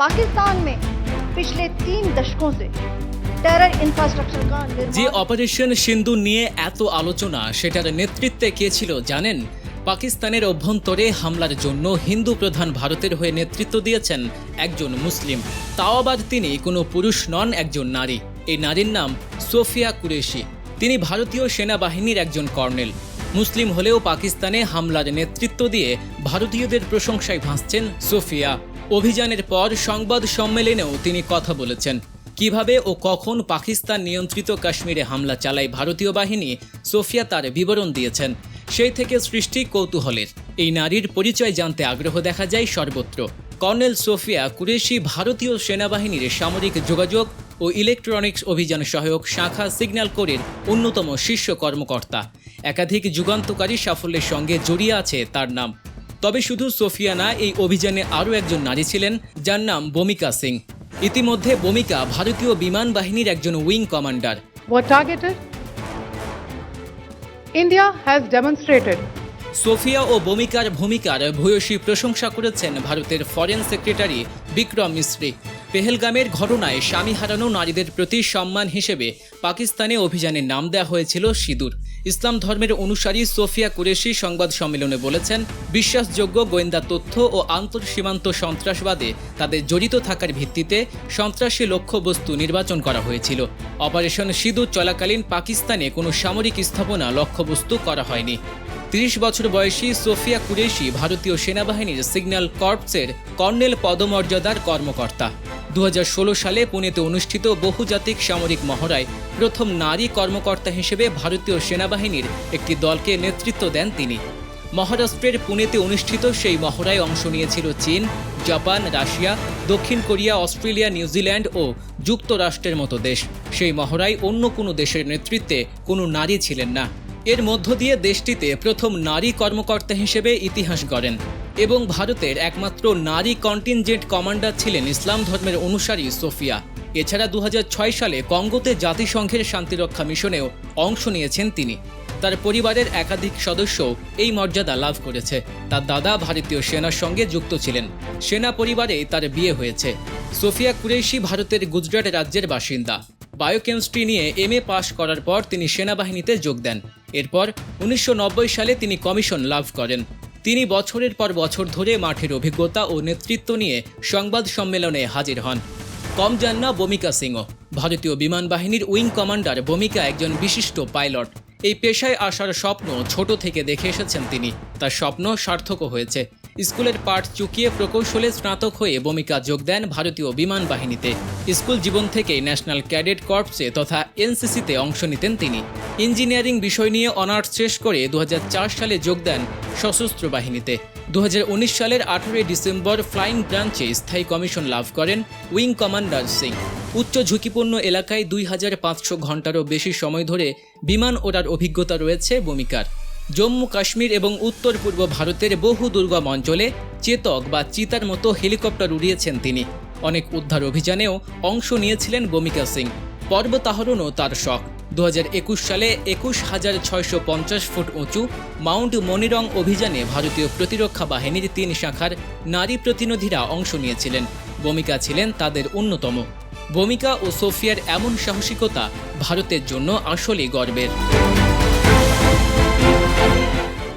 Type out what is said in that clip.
पाकिस्तान में पिछले तीन दशकों से टेरर इंफ्रास्ट्रक्चर का যে निर्माण অপারেশন সিন্ধু নিয়ে এত আলোচনা সেটার নেতৃত্বে কে ছিল জানেন পাকিস্তানের অভ্যন্তরে হামলার জন্য হিন্দু প্রধান ভারতের হয়ে নেতৃত্ব দিয়েছেন একজন মুসলিম তাও আবার তিনি কোনো পুরুষ নন একজন নারী এই নারীর নাম সোফিয়া কুরেশি তিনি ভারতীয় সেনাবাহিনীর একজন কর্নেল মুসলিম হলেও পাকিস্তানে হামলার নেতৃত্ব দিয়ে ভারতীয়দের প্রশংসায় ভাসছেন সোফিয়া অভিযানের পর সংবাদ সম্মেলনেও তিনি কথা বলেছেন। কীভাবে ও কখন পাকিস্তান নিয়ন্ত্রিত কাশ্মীরে হামলা চালায় ভারতীয় বাহিনী, সোফিয়া তার বিবরণ দিয়েছেন। সেই থেকে সৃষ্টি কৌতূহলের। এই নারীর পরিচয় জানতে আগ্রহ দেখা যায় সর্বত্র। কর্নেল সোফিয়া কুরেশি ভারতীয় সেনাবাহিনীর সামরিক যোগাযোগ ও ইলেকট্রনিক্স অভিযান সহায়ক শাখা সিগন্যাল কোরের অন্যতম শীর্ষ কর্মকর্তা। একাধিক যুগান্তকারী সাফল্যের সঙ্গে জড়িয়ে আছে তার নাম। তবে শুধু সোফিয়া না এই অভিযানে আরও একজন নারী ছিলেন যার নাম বমিকা সিং। ইতিমধ্যে বমিকা ভারতীয় বিমান বাহিনীর একজন wing commander. Were targeted. India has demonstrated. Sofiya ও বমিকার ভূমিকার ভূয়সী প্রশংসা করেছেন ভারতের ফরেন সেক্রেটারি বিক্রম মিশ্রি পেহেলগামের ঘটনায় স্বামী হারানো নারীদের প্রতি সম্মান হিসেবে পাকিস্তানে অভিযানের নাম দেওয়া হয়েছিল সিঁদুর। ইসলাম ধর্মের অনুসারী সোফিয়া কুরেশি সংবাদ সম্মেলনে বলেছেন, বিশ্বাসযোগ্য গোয়েন্দা তথ্য ও আন্তঃসীমান্ত সন্ত্রাসবাদে তাদের জড়িত থাকার ভিত্তিতে সন্ত্রাসী লক্ষ্যবস্তু নির্বাচন করা হয়েছিল। অপারেশন সিঁদুর চলাকালীন পাকিস্তানে কোনো সামরিক স্থাপনা লক্ষ্যবস্তু করা হয়নি। তিরিশ বছর বয়সী সোফিয়া কুরেশি ভারতীয় সেনাবাহিনীর সিগন্যাল কর্পসের কর্নেল পদমর্যাদার কর্মকর্তা। দু হাজার ষোলো সালে পুনেতে অনুষ্ঠিত বহুজাতিক সামরিক মহড়ায় প্রথম নারী কর্মকর্তা হিসেবে ভারতীয় সেনাবাহিনীর একটি দলকে নেতৃত্ব দেন তিনি। মহারাষ্ট্রের পুনেতে অনুষ্ঠিত সেই মহড়ায় অংশ নিয়েছিল চীন, জাপান, রাশিয়া, দক্ষিণ কোরিয়া, অস্ট্রেলিয়া, নিউজিল্যান্ড ও যুক্তরাষ্ট্রের মতো দেশ। সেই মহড়ায় অন্য কোনো দেশের নেতৃত্বে কোনো নারী ছিলেন না। এর মধ্য দিয়ে দেশটিতে প্রথম নারী কর্মকর্তা হিসেবে ইতিহাস গড়েন। এবং ভারতের একমাত্র নারী কন্টিনজেন্ট কমান্ডার ছিলেন ইসলাম ধর্মের অনুসারী সোফিয়া। এছাড়া দু হাজার ছয় সালে কঙ্গোতে জাতিসংঘের শান্তিরক্ষা মিশনেও অংশ নিয়েছেন তিনি। তার পরিবারের একাধিক সদস্য এই মর্যাদা লাভ করেছে। তার দাদা ভারতীয় সেনার সঙ্গে যুক্ত ছিলেন। সেনা পরিবারে তার বিয়ে হয়েছে। সোফিয়া কুরেশি ভারতের গুজরাট রাজ্যের বাসিন্দা। বায়োকেমিস্ট্রি নিয়ে এম এ পাশ করার পর তিনি সেনাবাহিনীতে যোগ দেন। এরপর উনিশশো নব্বই সালে তিনি কমিশন লাভ করেন। তিনি বছরের পর বছর ধরে মাঠের অভিজ্ঞতা ও নেতৃত্ব নিয়ে সংবাদ সম্মেলনে হাজির হন। কম যান না বমিকা সিংও ভারতীয় বিমান বাহিনীর উইং কমান্ডার বমিকা একজন বিশিষ্ট পাইলট। এই পেশায় আসার স্বপ্ন ছোট থেকে দেখে এসেছেন তিনি। তার স্বপ্ন সার্থকও হয়েছে। স্কুলের পাঠ চুকিয়ে প্রকৌশলে স্নাতক হয়ে ভূমিকা যোগ দেন ভারতীয় বিমান বাহিনীতে। স্কুল জীবন থেকে ন্যাশনাল ক্যাডেট কর্পসে তথা এনসিসিতে অংশ নিতেন তিনি। ইঞ্জিনিয়ারিং বিষয় নিয়ে অনার্স শেষ করে দু হাজার চার সালে যোগ দেন সশস্ত্র বাহিনীতে। দু হাজার উনিশ সালের আঠেরোই ডিসেম্বর ফ্লাইং ব্রাঞ্চে স্থায়ী কমিশন লাভ করেন উইং কমান্ডার সিং। উচ্চ ঝুঁকিপূর্ণ এলাকায় দুই হাজার পাঁচশো ঘন্টারও বেশি সময় ধরে বিমান ওড়ার অভিজ্ঞতা রয়েছে ভূমিকার। জম্মু, কাশ্মীর এবং উত্তর পূর্ব ভারতের বহু দুর্গম অঞ্চলে চেতক বা চিতার মতো হেলিকপ্টার উড়িয়েছেন তিনি। অনেক উদ্ধার অভিযানেও অংশ নিয়েছিলেন বমিকা সিং। পর্বতাহরণও তার শখ। দু হাজার একুশ সালে একুশ হাজার ছয়শো পঞ্চাশ ফুট উঁচু মাউন্ট মনিরং অভিযানে ভারতীয় প্রতিরক্ষা বাহিনীর তিন শাখার নারী প্রতিনিধিরা অংশ নিয়েছিলেন। ভূমিকা ছিলেন তাদের অন্যতম। ভূমিকা ও সোফিয়ার এমন সাহসিকতা ভারতের জন্য আসলেই গর্বের।